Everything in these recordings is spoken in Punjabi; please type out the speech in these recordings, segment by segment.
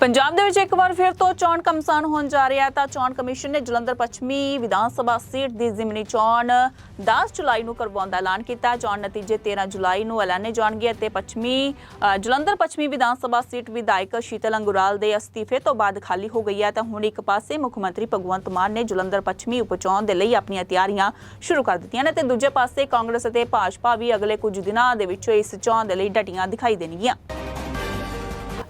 ਪੰਜਾਬ ਦੇ ਵਿੱਚ ਇੱਕ ਵਾਰ ਫਿਰ ਤੋਂ ਚੋਣ ਕਮਸਾਨ ਹੋਣ ਜਾ ਰਿਹਾ ਹੈ ਤਾਂ ਚੋਣ ਕਮਿਸ਼ਨ ਨੇ ਜਲੰਧਰ ਪੱਛਮੀ ਵਿਧਾਨ ਸਭਾ ਸੀਟ ਦੀ ਜ਼ਿਮਨੀ ਚੋਣ 10 ਜੁਲਾਈ ਨੂੰ ਕਰਵਾਉਣ ਦਾ ਐਲਾਨ ਕੀਤਾ। ਚੋਣ ਨਤੀਜੇ 13 ਜੁਲਾਈ ਨੂੰ ਐਲਾਨੇ ਜਾਣਗੇ ਅਤੇ ਪੱਛਮੀ ਜਲੰਧਰ ਪੱਛਮੀ ਵਿਧਾਨ ਸਭਾ ਸੀਟ ਵਿਧਾਇਕ ਸ਼ੀਤਲ ਅੰਗੁਰਾਲ ਦੇ ਅਸਤੀਫੇ ਤੋਂ ਬਾਅਦ ਖਾਲੀ ਹੋ ਗਈ ਹੈ ਤਾਂ ਹੁਣ ਇੱਕ ਪਾਸੇ ਮੁੱਖ ਮੰਤਰੀ ਭਗਵੰਤ ਮਾਨ ਨੇ ਜਲੰਧਰ ਪੱਛਮੀ ਉਪਚੋਣ ਦੇ ਲਈ ਆਪਣੀਆਂ ਤਿਆਰੀਆਂ ਸ਼ੁਰੂ ਕਰ ਦਿੱਤੀਆਂ ਨੇ ਤੇ ਦੂਜੇ ਪਾਸੇ ਕਾਂਗਰਸ ਅਤੇ ਭਾਜਪਾ ਵੀ ਅਗਲੇ ਕੁਝ ਦਿਨਾਂ ਦੇ ਵਿੱਚ ਇਸ ਚੋਣ ਦੇ ਲਈ ਡਟੀਆਂ ਦਿਖਾਈ ਦੇਣਗੀਆਂ।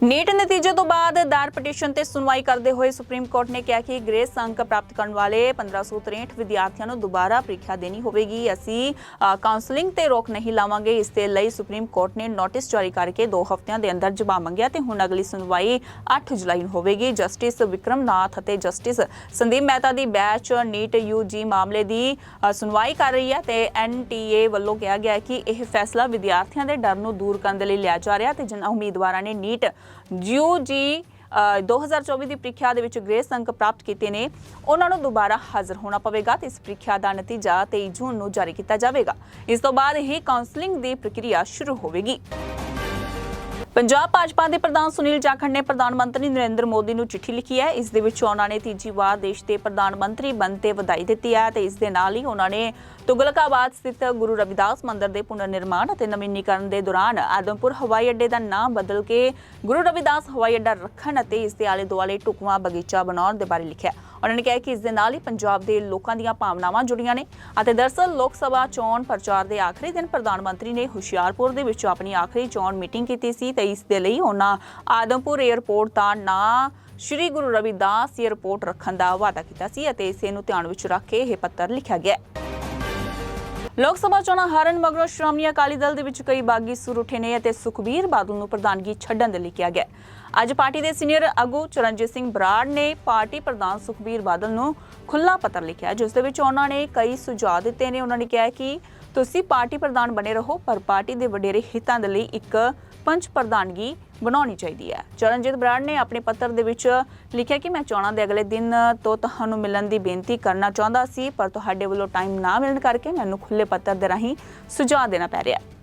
ਨੀਟ ਨਤੀਜੇ ਤੋਂ ਬਾਅਦ ਦਾਇਰ ਪਟੀਸ਼ਨ ਤੇ ਸੁਣਵਾਈ ਕਰਦੇ ਹੋਏ ਸੁਪਰੀਮ ਕੋਰਟ ਨੇ ਕਿਹਾ ਕਿ ਗ੍ਰੇਸ ਅੰਕ ਪ੍ਰਾਪਤ ਕਰਨ ਵਾਲੇ 1563 ਵਿਦਿਆਰਥੀਆਂ ਨੂੰ ਦੁਬਾਰਾ ਪ੍ਰੀਖਿਆ ਦੇਣੀ ਹੋਵੇਗੀ। ਅਸੀਂ ਕਾਉਂਸਲਿੰਗ ਤੇ ਰੋਕ ਨਹੀਂ ਲਾਵਾਂਗੇ। ਇਸ ਦੇ ਲਈ ਸੁਪਰੀਮ ਕੋਰਟ ਨੇ ਨੋਟਿਸ ਜਾਰੀ ਕਰਕੇ 2 ਹਫ਼ਤਿਆਂ ਦੇ ਅੰਦਰ ਜਵਾਬ ਮੰਗਿਆ ਤੇ ਹੁਣ ਅਗਲੀ ਸੁਣਵਾਈ 8 ਜੁਲਾਈ ਨੂੰ ਹੋਵੇਗੀ। ਜਸਟਿਸ ਵਿਕਰਮ ਨਾਥ ਅਤੇ ਜਸਟਿਸ ਸੰਦੀਪ ਮਹਿਤਾ ਦੀ ਬੈਚ ਨੀਟ ਯੂਜੀ ਮਾਮਲੇ ਦੀ ਸੁਣਵਾਈ ਕਰ ਰਹੀ ਹੈ ਤੇ ਐਨਟੀਏ ਵੱਲੋਂ ਕਿਹਾ ਗਿਆ ਕਿ ਇਹ ਫੈਸਲਾ ਵਿਦਿਆਰਥੀਆਂ ਦੇ ਡਰ ਨੂੰ ਦੂਰ ਕਰਨ ਦੇ ਲਈ ਲਿਆ ਜਾ ਰਿਹਾ ਤੇ ਜਿਨ੍ਹਾਂ ਉਮੀਦਵਾਰਾਂ ਨੇ ਨੀਟ ਯੂਜੀ 2024 ਦੀ ਪ੍ਰੀਖਿਆ ਦੇ ਵਿੱਚ ਗ੍ਰੇਸ ਅੰਕ ਪ੍ਰਾਪਤ ਕੀਤੇ ਨੇ, ਉਹਨਾਂ ਨੂੰ ਦੁਬਾਰਾ ਹਾਜ਼ਰ ਹੋਣਾ ਪਵੇਗਾ ਤੇ ਇਸ ਪ੍ਰੀਖਿਆ ਦਾ ਨਤੀਜਾ 23 ਜੂਨ ਨੂੰ ਜਾਰੀ ਕੀਤਾ ਜਾਵੇਗਾ। ਇਸ ਤੋਂ ਬਾਅਦ ਹੀ ਕਾਉਂਸਲਿੰਗ ਦੀ ਪ੍ਰਕਿਰਿਆ ਸ਼ੁਰੂ ਹੋਵੇਗੀ। ਪੰਜਾਬ ਭਾਜਪਾ ਦੇ ਪ੍ਰਧਾਨ ਸੁਨੀਲ ਜਾਖੜ ਨੇ ਪ੍ਰਧਾਨ ਮੰਤਰੀ ਨਰਿੰਦਰ ਮੋਦੀ ਨੂੰ ਚਿੱਠੀ ਲਿਖੀ ਹੈ। ਇਸ ਦੇ ਵਿੱਚ ਉਹਨਾਂ ਨੇ ਤੀਜੀ ਵਾਰ ਦੇਸ਼ ਦੇ ਪ੍ਰਧਾਨ ਮੰਤਰੀ ਬਣਨ ਵਧਾਈ ਦਿੱਤੀ ਹੈ ਤੇ ਇਸ ਦੇ ਨਾਲ ਹੀ ਉਹਨਾਂ ਨੇ ਤੁਗਲਕਾਬਾਦ ਸਥਿਤ ਗੁਰੂ ਰਵਿਦਾਸ ਮੰਦਿਰ ਦੇ ਪੁਨਰ ਨਿਰਮਾਣ ਅਤੇ ਨਵੀਨੀਕਰਨ ਦੇ ਦੌਰਾਨ ਆਦਮਪੁਰ ਹਵਾਈ ਅੱਡੇ ਦਾ ਨਾਮ ਬਦਲ ਕੇ ਗੁਰੂ ਰਵਿਦਾਸ ਹਵਾਈ ਅੱਡਾ ਰੱਖਣ ਅਤੇ ਇਸ ਦੇ ਆਲੇ ਦੁਆਲੇ ਢੁਕਵਾਂ ਬਗੀਚਾ ਬਣਾਉਣ ਦੇ ਬਾਰੇ ਲਿਖਿਆ ਉਹਨਾਂ ਨੇ ਕਿਹਾ ਕਿ ਇਸ ਦੇ ਨਾਲ ਹੀ ਪੰਜਾਬ ਦੇ ਲੋਕਾਂ ਦੀਆਂ ਭਾਵਨਾਵਾਂ ਜੁੜੀਆਂ ਨੇ ਅਤੇ ਦਰਸਲ ਲੋਕ ਸਭਾ ਚੋਣ ਪ੍ਰਚਾਰ ਦੇ ਆਖਰੀ ਦਿਨ ਪ੍ਰਧਾਨ ਮੰਤਰੀ ਨੇ ਹੁਸ਼ਿਆਰਪੁਰ ਦੇ ਵਿੱਚ ਆਪਣੀ ਆਖਰੀ ਚੋਣ ਮੀਟਿੰਗ ਕੀਤੀ ਸੀ। ਤੇ ਇਸ ਦੇ ਲਈ ਉਹਨਾਂ ਆਦਮਪੁਰ 에ਅਰਪੋਰਟ ਦਾ ਨਾਂ ਸ਼੍ਰੀ ਗੁਰੂ ਰਵਿਦਾਸ 에ਅਰਪੋਰਟ ਰੱਖਣ ਦਾ ਵਾਅਦਾ ਕੀਤਾ ਸੀ ਅਤੇ ਇਸੇ ਨੂੰ ਧਿਆਨ ਵਿੱਚ ਰੱਖ ਕੇ ਇਹ ਪੱਤਰ ਲਿਖਿਆ ਗਿਆ ਹੈ। ਲੋਕ ਸਭਾ ਚੋਣਾਂ ਹਾਰਨ ਮਗਰੋਂ ਸ਼੍ਰੋਮਣੀ ਅਕਾਲੀ ਦਲ ਦੇ ਵਿੱਚ ਕਈ ਬਾਗੀ ਸੁਰ ਉੱਠੇ ਨੇ ਅਤੇ ਸੁਖਬੀਰ ਬਾਦਲ ਨੂੰ ਪ੍ਰਧਾਨਗੀ ਛੱਡਣ ਦੇ ਲਈ ਕਿਹਾ ਗਿਆ ਅੱਜ ਪਾਰਟੀ ਦੇ ਸੀਨੀਅਰ ਆਗੂ ਚਰਨਜੀਤ ਸਿੰਘ ਬਰਾੜ ਨੇ ਪਾਰਟੀ ਪ੍ਰਧਾਨ ਸੁਖਬੀਰ ਬਾਦਲ ਨੂੰ ਖੁੱਲਾ ਪੱਤਰ ਲਿਖਿਆ, ਜਿਸ ਦੇ ਵਿੱਚ ਉਹਨਾਂ ਨੇ ਕਈ ਸੁਝਾਅ ਦਿੱਤੇ ਨੇ ਉਹਨਾਂ ਨੇ ਕਿਹਾ ਕਿ ਤੁਸੀਂ ਪਾਰਟੀ ਪ੍ਰਧਾਨ ਬਣੇ ਰਹੋ, ਪਰ ਪਾਰਟੀ ਦੇ ਵਡੇਰੇ ਹਿੱਤਾਂ ਦੇ ਲਈ ਇੱਕ ਪੰਚ ਪ੍ਰਧਾਨਗੀ ਬਣਾਉਣੀ ਚਾਹੀਦੀ ਹੈ। ਚਰਨਜੀਤ ਬਰਾੜ ਨੇ ਆਪਣੇ ਪੱਤਰ ਦੇ ਵਿੱਚ ਲਿਖਿਆ ਕਿ ਮੈਂ ਚੋਣਾਂ ਦੇ ਅਗਲੇ ਦਿਨ ਤੋਂ ਤੁਹਾਨੂੰ ਮਿਲਣ ਦੀ ਬੇਨਤੀ ਕਰਨਾ ਚਾਹੁੰਦਾ ਸੀ, ਪਰ ਤੁਹਾਡੇ ਵੱਲੋਂ ਟਾਈਮ ਨਾ ਮਿਲਣ ਕਰਕੇ ਮੈਨੂੰ ਖੁੱਲੇ ਪੱਤਰ ਦੇ ਰਾਹੀਂ ਸੁਝਾਅ ਦੇਣਾ ਪੈ ਰਿਹਾ ਹੈ।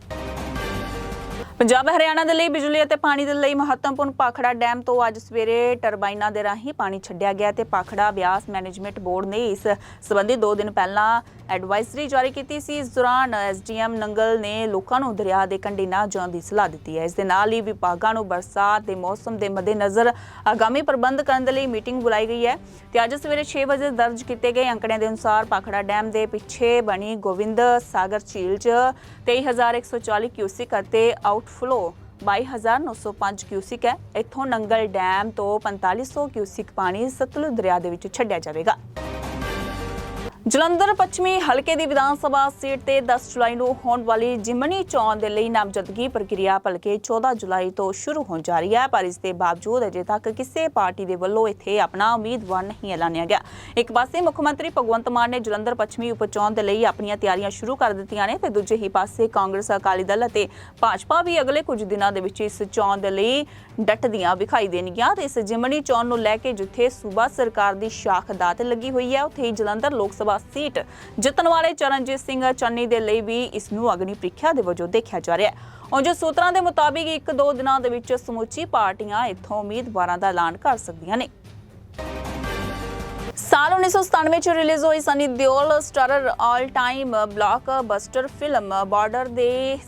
ਪੰਜਾਬ, ਹਰਿਆਣਾ ਦੇ ਲਈ ਬਿਜਲੀ ਅਤੇ ਪਾਣੀ ਦੇ ਲਈ ਮਹੱਤਵਪੂਰਨ ਪਾਖੜਾ ਡੈਮ ਤੋਂ ਅੱਜ ਸਵੇਰੇ ਟਰਬਾਈਨਾਂ ਦੇ ਰਾਹੀਂ ਪਾਣੀ ਛੱਡਿਆ ਗਿਆ ਤੇ ਪਾਖੜਾ ਬਿਆਸ ਮੈਨੇਜਮੈਂਟ ਬੋਰਡ ਨੇ ਇਸ ਸਬੰਧੀ 2 ਦਿਨ ਪਹਿਲਾਂ ਐਡਵਾਈਜ਼ਰੀ ਜਾਰੀ ਕੀਤੀ ਸੀ। ਇਸ ਦੌਰਾਨ ਐਸਡੀਐਮ ਨੰਗਲ ਨੇ ਲੋਕਾਂ ਨੂੰ ਦਰਿਆ ਦੇ ਕੰਢੇ ਨਾ ਜਾਣ ਦੀ ਸਲਾਹ ਦਿੱਤੀ ਹੈ। ਇਸ ਦੇ ਨਾਲ ਹੀ ਵਿਭਾਗਾਂ ਨੂੰ ਬਰਸਾਤ ਦੇ ਮੌਸਮ ਦੇ ਮੱਦੇਨਜ਼ਰ ਆਗਾਮੀ ਪ੍ਰਬੰਧ ਕਰਨ ਦੇ ਲਈ ਮੀਟਿੰਗ ਬੁਲਾਈ ਗਈ ਹੈ। ਤੇ ਅੱਜ ਸਵੇਰੇ 6 ਵਜੇ ਦਰਜ ਕੀਤੇ ਗਏ ਅੰਕੜਿਆਂ ਦੇ ਅਨੁਸਾਰ ਪਾਖੜਾ ਡੈਮ ਦੇ ਪਿੱਛੇ ਬਣੀ ਗੋਬਿੰਦ ਸਾਗਰ ਝੀਲ 'ਚ 23140 ਕਿਊਸਿਕ ਅਤੇ ਆਊਟਫਲੋ 22905 ਕਿਊਸਿਕ ਹੈ। ਇੱਥੋਂ ਨੰਗਲ ਡੈਮ ਤੋਂ 4500 ਕਿਊਸਿਕ ਪਾਣੀ ਸਤਲੁਜ ਦਰਿਆ ਦੇ ਵਿੱਚ ਛੱਡਿਆ ਜਾਵੇਗਾ। ਜਲੰਧਰ ਪੱਛਮੀ ਹਲਕੇ ਦੀ ਵਿਧਾਨ ਸਭਾ ਸੀਟ ਤੇ 10 ਜੁਲਾਈ ਨੂੰ ਹੋਣ ਵਾਲੀ ਜਿਮਨੀ ਚੋਣ ਦੇ ਲਈ ਨਾਮਜ਼ਦਗੀ ਪ੍ਰਕਿਰਿਆ ਭਲਕੇ 14 ਜੁਲਾਈ ਤੋਂ ਸ਼ੁਰੂ ਹੋਣ ਜਾ ਰਹੀ ਹੈ, ਪਰ ਇਸ ਦੇ ਬਾਵਜੂਦ ਅਜੇ ਤੱਕ ਕਿਸੇ ਪਾਰਟੀ ਦੇ ਵੱਲੋਂ ਇੱਥੇ ਆਪਣਾ ਉਮੀਦਵਾਰ ਨਹੀਂ ਐਲਾਨਿਆ ਗਿਆ। ਇੱਕ ਪਾਸੇ ਮੁੱਖ ਮੰਤਰੀ ਭਗਵੰਤ ਮਾਨ ਨੇ ਜਲੰਧਰ ਪੱਛਮੀ ਉਪਚੋਣ ਦੇ ਲਈ ਆਪਣੀਆਂ ਤਿਆਰੀਆਂ ਸ਼ੁਰੂ ਕਰ ਦਿੱਤੀਆਂ ਨੇ ਤੇ ਦੂਜੇ ਹੀ ਪਾਸੇ ਕਾਂਗਰਸ, ਅਕਾਲੀ ਦਲ ਅਤੇ ਭਾਜਪਾ ਵੀ ਅਗਲੇ ਕੁਝ ਦਿਨਾਂ ਦੇ ਵਿੱਚ ਇਸ ਚੋਣ ਦੇ ਲਈ ਡਟਦੀਆਂ ਵਿਖਾਈ ਦੇਣਗੀਆਂ ਤੇ ਇਸ ਜਿਮਨੀ ਚੋਣ ਨੂੰ ਲੈ ਕੇ ਜਿੱਥੇ ਸੂਬਾ ਸਰਕਾਰ ਦੀ ਸ਼ਾਖ ਦਾਤ ਲੱਗੀ ਹੋਈ ਹੈ, ਉੱਥੇ ਹੀ ਜਲੰਧਰ ਲੋਕ ਸਭਾ ਸੀਟ ਜਿੱਤਣ ਵਾਲੇ ਚਰਨਜੀਤ ਸਿੰਘ ਚੰਨੀ ਦੇ ਲਈ ਵੀ ਇਸ ਨੂੰ ਅਗਨੀ ਪ੍ਰੀਖਿਆ ਦੇ ਵਜੋਂ ਦੇਖਿਆ ਜਾ ਰਿਹਾ ਹੈ। ਉਂਝ ਸੂਤਰਾਂ ਦੇ ਮੁਤਾਬਿਕ ਇੱਕ ਦੋ ਦਿਨਾਂ ਦੇ ਵਿੱਚ ਸਮੁੱਚੀ ਪਾਰਟੀਆਂ ਇੱਥੋਂ ਉਮੀਦਵਾਰਾਂ ਦਾ ਐਲਾਨ ਕਰ ਸਕਦੀਆਂ ਨੇ। ਸਾਲ 1997 ਚ ਰਿਲੀਜ਼ ਹੋਈ Sunny Deol starrer all time blockbuster film Border ਦੇ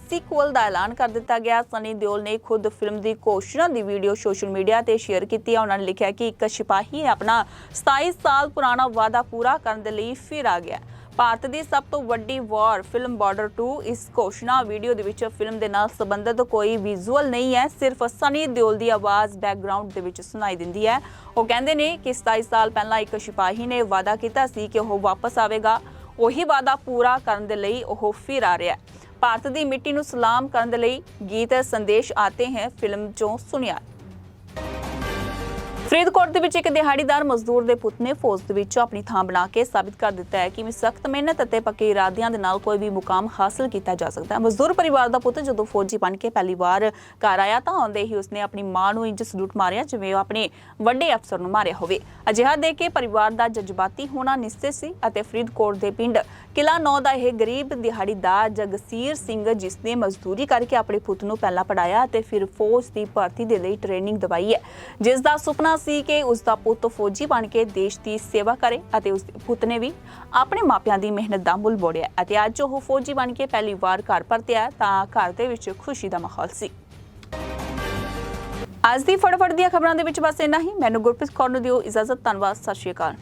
ਸੀਕੁਅਲ ਦਾ ਐਲਾਨ ਕਰ ਦਿੱਤਾ ਗਿਆ। ਸਨੀ ਦਿਓਲ ਨੇ ਖੁਦ ਫਿਲਮ ਦੀ ਘੋਸ਼ਣਾ ਦੀ ਵੀਡੀਓ ਸੋਸ਼ਲ ਮੀਡੀਆ ਤੇ ਸ਼ੇਅਰ ਕੀਤੀ ਹੈ। ਉਹਨਾਂ ਨੇ ਲਿਖਿਆ ਕਿ ਇੱਕ ਸਿਪਾਹੀ ਆਪਣਾ 27 ਸਾਲ ਪੁਰਾਣਾ ਵਾਅਦਾ ਪੂਰਾ ਕਰਨ ਦੇ ਲਈ ਫਿਰ ਆ ਗਿਆ। ਭਾਰਤ ਦੀ ਸਭ ਤੋਂ ਵੱਡੀ ਵਾਰ ਫਿਲਮ ਬਾਰਡਰ 2 ਇਸ ਘੋਸ਼ਣਾ ਵੀਡੀਓ ਦੇ ਵਿੱਚ ਫਿਲਮ ਦੇ ਨਾਲ ਸੰਬੰਧਿਤ ਕੋਈ ਵਿਜ਼ੂਅਲ ਨਹੀਂ ਹੈ, ਸਿਰਫ ਸਨੀ ਦਿਓਲ ਦੀ ਆਵਾਜ਼ ਬੈਕਗ੍ਰਾਉਂਡ ਦੇ ਵਿੱਚ ਸੁਣਾਈ ਦਿੰਦੀ ਹੈ। ਉਹ ਕਹਿੰਦੇ ਨੇ ਕਿ 27 ਸਾਲ ਪਹਿਲਾਂ ਇੱਕ ਸਿਪਾਹੀ ਨੇ ਵਾਅਦਾ ਕੀਤਾ ਸੀ ਕਿ ਉਹ ਵਾਪਸ ਆਵੇਗਾ। ਉਹੀ ਵਾਅਦਾ ਪੂਰਾ ਕਰਨ ਦੇ ਲਈ ਉਹ ਫਿਰ ਆ ਰਿਹਾ ਹੈ। ਭਾਰਤ ਦੀ ਮਿੱਟੀ ਨੂੰ ਸਲਾਮ ਕਰਨ ਦੇ ਲਈ ਗੀਤ, ਸੰਦੇਸ਼ ਆਤੇ ਹੈ, ਫਿਲਮ ਚੋਂ ਸੁਣਿਆ। ਫਰੀਦਕੋਟ ਦੇ ਵਿੱਚ ਇੱਕ ਦਿਹਾੜੀਦਾਰ ਮਜ਼ਦੂਰ ਦੇ ਪੁੱਤ ਨੇ ਫੌਜ ਦੇ ਵਿੱਚ ਆਪਣੀ ਥਾਂ ਬਣਾ ਕੇ ਸਾਬਿਤ ਕਰ ਦਿੱਤਾ ਹੈ। ਕਿ ਵੀ ਸਖਤ ਮਿਹਨਤ ਅਤੇ ਪੱਕੇ ਇਰਾਦਿਆਂ ਦੇ ਨਾਲ ਕੋਈ ਵੀ ਮੁਕਾਮ ਹਾਸਲ ਕੀਤਾ ਜਾ ਸਕਦਾ ਹੈ। ਮਜ਼ਦੂਰ ਪਰਿਵਾਰ ਦਾ ਪੁੱਤ ਜਦੋਂ ਫੌਜੀ ਬਣ ਕੇ ਪਹਿਲੀ ਵਾਰ ਘਰ ਆਇਆ ਤਾਂ ਆਉਂਦੇ ਹੀ ਉਸਨੇ ਆਪਣੀ ਮਾਂ ਨੂੰ ਇੰਜ ਸਲੂਟ ਮਾਰਿਆ, ਜਿਵੇਂ ਉਹ ਆਪਣੇ ਵੱਡੇ ਅਫਸਰ ਨੂੰ ਮਾਰਿਆ ਹੋਵੇ। ਅਜਿਹਾ ਦੇਖ ਕੇ ਪਰਿਵਾਰ ਦਾ ਜਜ਼ਬਾਤੀ ਹੋਣਾ ਨਿਸ਼ਚਿਤ ਸੀ ਅਤੇ ਫਰੀਦਕੋਟ ਦੇ ਪਿੰਡ ਕਿਲਾ ਨੌ ਦਾ ਇਹ ਗਰੀਬ ਦਿਹਾੜੀਦਾਰ ਜਗਸੀਰ ਸਿੰਘ ਜਿਸ ਨੇ ਮਜ਼ਦੂਰੀ ਕਰਕੇ ਆਪਣੇ ਪੁੱਤ ਨੂੰ ਪਹਿਲਾਂ ਪੜਾਇਆ ਅਤੇ ਫਿਰ ਫੌਜ ਦੀ ਭਰਤੀ ਦੇ ਲਈ ਟ੍ਰੇਨਿੰਗ ਦਵਾਈ ਹੈ। ਜਿਸ ਦਾ ਸੁਪਨਾ ਸੀ ਕਿ ਉਸ ਦਾ ਪੁੱਤ ਫੌਜੀ ਬਣ ਕੇ ਦੇਸ਼ ਦੀ ਸੇਵਾ ਕਰੇ ਅਤੇ ਉਸ ਦੇ ਪੁੱਤ ਨੇ ਵੀ ਆਪਣੇ ਮਾਪਿਆਂ ਦੀ ਮਿਹਨਤ ਦਾ ਮੁੱਲ ਬੋੜਿਆ ਅਤੇ ਅੱਜ ਉਹ ਫੌਜੀ ਬਣ ਕੇ ਪਹਿਲੀ ਵਾਰ ਘਰ ਪਰਤਿਆ ਤਾਂ ਘਰ ਦੇ ਵਿੱਚ ਖੁਸ਼ੀ ਦਾ ਮਾਹੌਲ ਸੀ। ਅੱਜ ਦੀ ਫਟਾਫਟ ਦੀਆਂ ਖਬਰਾਂ ਦੇ ਵਿੱਚ ਬਸ ਇੰਨਾ ਹੀ। ਮੈਨੂੰ ਗੁਰਪ੍ਰੀਤ ਕੌਰ ਨੂੰ ਦਿਓ ਇਜਾਜ਼ਤ। ਧੰਨਵਾਦ। ਸਤਿ ਸ਼੍ਰੀ ਅਕਾਲ।